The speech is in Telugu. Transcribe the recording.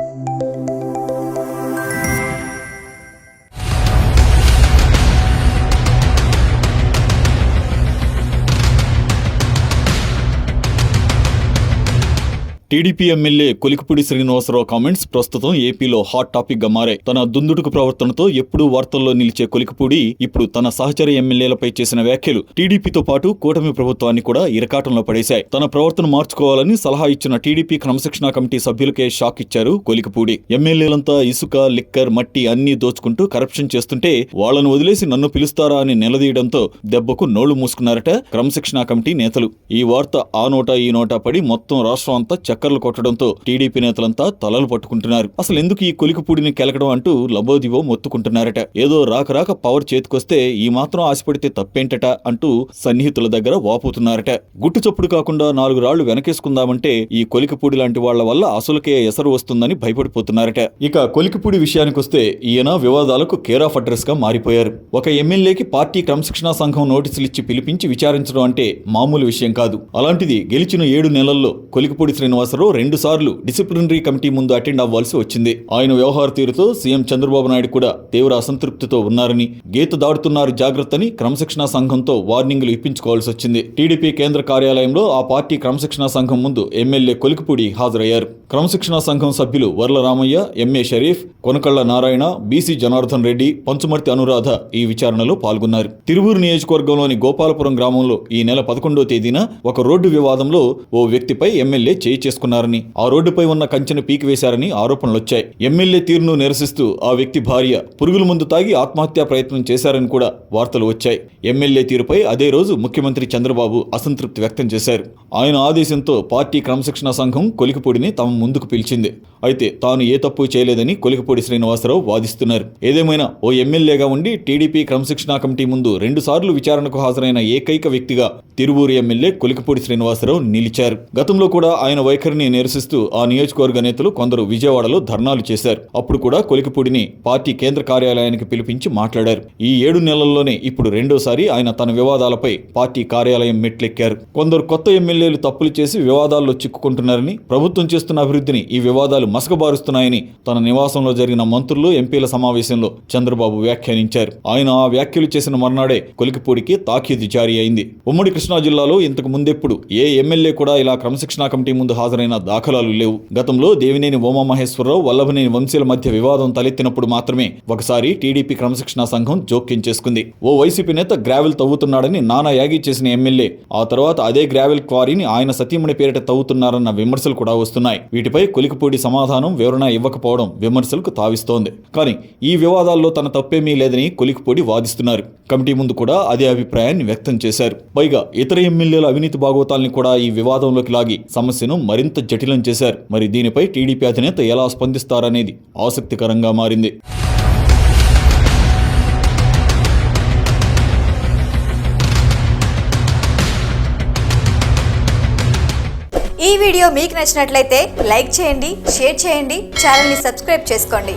Thank you. TDP MLA Kolikapudi Srinivasarao comments ప్రస్తుతం ఏపీలో హాట్ టాపిక్గా మారాయి. తన దుందుడుకు ప్రవర్తనతో ఎప్పుడూ వార్తల్లో నిలిచే కొలికిపూడి ఇప్పుడు తన సహచర ఎమ్మెల్యేలపై చేసిన వ్యాఖ్యలు టీడీపీతో పాటు కూటమి ప్రభుత్వాన్ని కూడా ఇరకాటంలో పడేశాయి. తన ప్రవర్తన మార్చుకోవాలని సలహా ఇచ్చిన టీడీపీ క్రమశిక్షణా కమిటీ సభ్యులకే షాక్ ఇచ్చారు కొలికిపూడి. ఎమ్మెల్యేలంతా ఇసుక లిక్కర్ మట్టి అన్ని దోచుకుంటూ కరప్షన్ చేస్తుంటే వాళ్ళను వదిలేసి నన్ను పిలుస్తారా అని నిలదీయడంతో దెబ్బకు నోళ్ళు మూసుకున్నారట క్రమశిక్షణా కమిటీ నేతలు. ఈ వార్త ఆ నోట ఈ నోటా పడి మొత్తం రాష్ట్రం అంతా చక్కర్లు కొట్టడంతో టీడీపీ నేతలంతా తలలు పట్టుకుంటున్నారు. అసలు ఎందుకు ఈ కొలికిపూడిని కెలకడం అంటూ లబోదివో మొత్తుకుంటున్నారట. ఏదో రాక రాక పవర్ చేతికొస్తే ఈ మాత్రం ఆశపడితే తప్పేంటట అంటూ సన్నిహితుల దగ్గర వాపోతున్నారట. గుట్టు చప్పుడు కాకుండా నాలుగు రాళ్ళు వెనకేసుకుందామంటే ఈ కొలికిపూడి లాంటి వాళ్ళ వల్ల అసలుకే ఎసరు వస్తుందని భయపడిపోతున్నారట. ఇక కొలికిపూడి విషయానికొస్తే ఈయన వివాదాలకు కేర్ ఆఫ్ అడ్రస్గా మారిపోయారు. ఒక ఎమ్మెల్యేకి పార్టీ క్రమశిక్షణా సంఘం నోటీసులు ఇచ్చి పిలిపించి విచారించడం అంటే మామూలు విషయం కాదు. అలాంటిది గెలిచిన ఏడు నెలల్లో కొలికిపూడి శ్రీనివాసరావు రెండుసార్లు డిసిప్లినరీ కమిటీ ముందు అటెండ్ అవ్వాల్సి వచ్చింది. ఆయన వ్యవహార తీరుతో సీఎం చంద్రబాబు నాయుడు కూడా తీవ్ర అసంతృప్తితో ఉన్నారని గీత దాడుతున్నారు జాగ్రత్తని క్రమశిక్షణా సంఘంతో వార్నింగ్లు ఇప్పించుకోవాల్సి వచ్చింది. టీడీపీ కేంద్ర కార్యాలయంలో ఆ పార్టీ క్రమశిక్షణా సంఘం ముందు ఎమ్మెల్యే కొలికిపూడి హాజరయ్యారు. క్రమశిక్షణా సంఘం సభ్యులు వర్ల రామయ్య ఎంఏ షరీఫ్ కొనకళ్ళ నారాయణ బీసీ జనార్దన్ రెడ్డి పంచుమర్తి అనురాధ ఈ విచారణలో పాల్గొన్నారు. తిరువూరు నియోజకవర్గంలోని గోపాలపురం గ్రామంలో ఈ నెల పదకొండో తేదీన ఒక రోడ్డు వివాదంలో ఓ వ్యక్తిపై ఎమ్మెల్యే చేయి చేసుకున్నారని ఆ రోడ్డుపై ఉన్న కంచెను పీకివేశారని ఆరోపణలొచ్చాయి. ఎమ్మెల్యే తీరును నిరసిస్తూ ఆ వ్యక్తి భార్య పురుగుల మందు తాగి ఆత్మహత్యా ప్రయత్నం చేశారని కూడా వార్తలు వచ్చాయి. ఎమ్మెల్యే తీరుపై అదే రోజు ముఖ్యమంత్రి చంద్రబాబు అసంతృప్తి వ్యక్తం చేశారు. ఆయన ఆదేశంతో పార్టీ క్రమశిక్షణ సంఘం కొలికిపూడిని తమ ముందుకు పిలిచింది. అయితే తాను ఏ తప్పు చేయలేదని కొలికిపూడి శ్రీనివాసరావు వాదిస్తున్నారు. ఏదేమైనా ఓ ఎమ్మెల్యేగా ఉండి టీడీపీ క్రమశిక్షణా కమిటీ ముందు రెండు సార్లు విచారణకు హాజరైన ఏకైక వ్యక్తిగా తిరువూరు ఎమ్మెల్యే కొలికిపూడి శ్రీనివాసరావు నిలిచారు. గతంలో కూడా ఆయన వైఖరి వైఖరిని నిరసిస్తూ ఆ నియోజకవర్గ నేతలు కొందరు విజయవాడలో ధర్నాలు చేశారు. అప్పుడు కూడా కొలికిపూడిని పార్టీ కేంద్ర కార్యాలయానికి పిలిపించి మాట్లాడారు. ఈ ఏడు నెలల్లోనే ఇప్పుడు రెండోసారి ఆయన తన వివాదాలపై పార్టీ కార్యాలయం మెట్లెక్కారు. కొందరు కొత్త ఎమ్మెల్యేలు తప్పులు చేసి వివాదాల్లో చిక్కుకుంటున్నారని ప్రభుత్వం చేస్తున్న అభివృద్ధిని ఈ వివాదాలు మసకబారుస్తున్నాయని తన నివాసంలో జరిగిన మంత్రులు ఎంపీల సమావేశంలో చంద్రబాబు వ్యాఖ్యానించారు. ఆయన ఆ వ్యాఖ్యలు చేసిన మర్నాడే కొలికిపూడికి తాకీదు జారీ అయింది. ఉమ్మడి కృష్ణా జిల్లాలో ఇంతకు ముందెప్పుడు ఏ ఎమ్మెల్యే కూడా ఇలా క్రమశిక్షణా కమిటీ ముందు హాజరైన దాఖలాలు లేవు. గతంలో దేవినేని ఉమామహేశ్వరరావు వల్లభనేని వంశీల మధ్య వివాదం తలెత్తినప్పుడు మాత్రమే ఒకసారి టీడీపీ క్రమశిక్షణ సంఘం జోక్యం చేసుకుంది. ఓ వైసీపీ నేత గ్రావెల్ తవ్వుతున్నాడని నానా యాగి చేసిన ఎమ్మెల్యే ఆ తర్వాత అదే గ్రావెల్ క్వారీని ఆయన సతీమణి పేరిట తవ్వుతున్నారన్న విమర్శలు కూడా వస్తున్నాయి. వీటిపై కొలికిపూడి సమాధానం వివరణ ఇవ్వకపోవడం విమర్శలకు తావిస్తోంది. కానీ ఈ వివాదాల్లో తన తప్పేమీ లేదని కొలికిపూడి వాదిస్తున్నారు. కమిటీ ముందు కూడా అదే అభిప్రాయాన్ని వ్యక్తం చేశారు. పైగా ఇతర ఎమ్మెల్యేల అవినీతి భాగవతాల్ని కూడా ఈ వివాదంలోకి లాగి సమస్యను మరింత జటిలం చేశారు. మరి దీనిపై టీడీపీ అధినేత ఎలా స్పందిస్తారనేది ఆసక్తికరంగా మారింది. ఈ వీడియో మీకు నచ్చినట్లయితే లైక్ చేయండి షేర్ చేయండి ఛానల్ని సబ్స్క్రైబ్ చేసుకోండి.